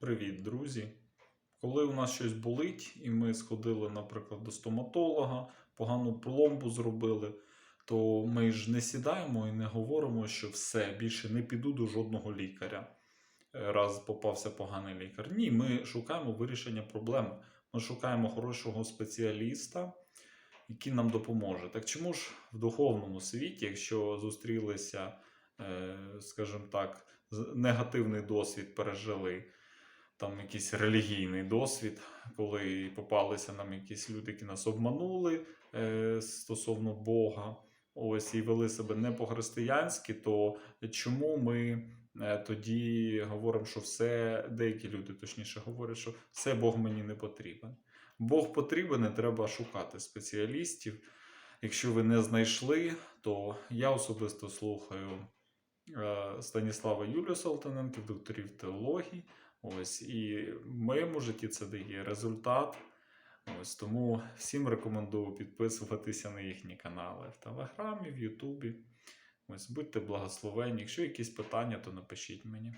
Привіт, друзі! Коли у нас щось болить, і ми сходили, наприклад, до стоматолога, погану пломбу зробили, то ми ж не сідаємо і не говоримо, що все, більше не піду до жодного лікаря, е, раз попався поганий лікар. Ні, ми шукаємо вирішення проблеми. Ми шукаємо хорошого спеціаліста, який нам допоможе. Так чому ж в духовному світі, якщо зустрілися, е, скажімо так, негативний досвід пережили, там якийсь релігійний досвід, коли попалися нам якісь люди, які нас обманули е, стосовно Бога, ось і вели себе не по-християнськи, то чому ми е, тоді говоримо, що все, деякі люди точніше говорять, що все Бог мені не потрібен. Бог потрібен, і треба шукати спеціалістів. Якщо ви не знайшли, то я особисто слухаю е, Станіслава Юлію Салтаненко, докторів теології. Ось, і в моєму житті це дає результат. Ось, тому всім рекомендую підписуватися на їхні канали в Телеграмі, в Ютубі. Ось, будьте благословені. Якщо якісь питання, то напишіть мені.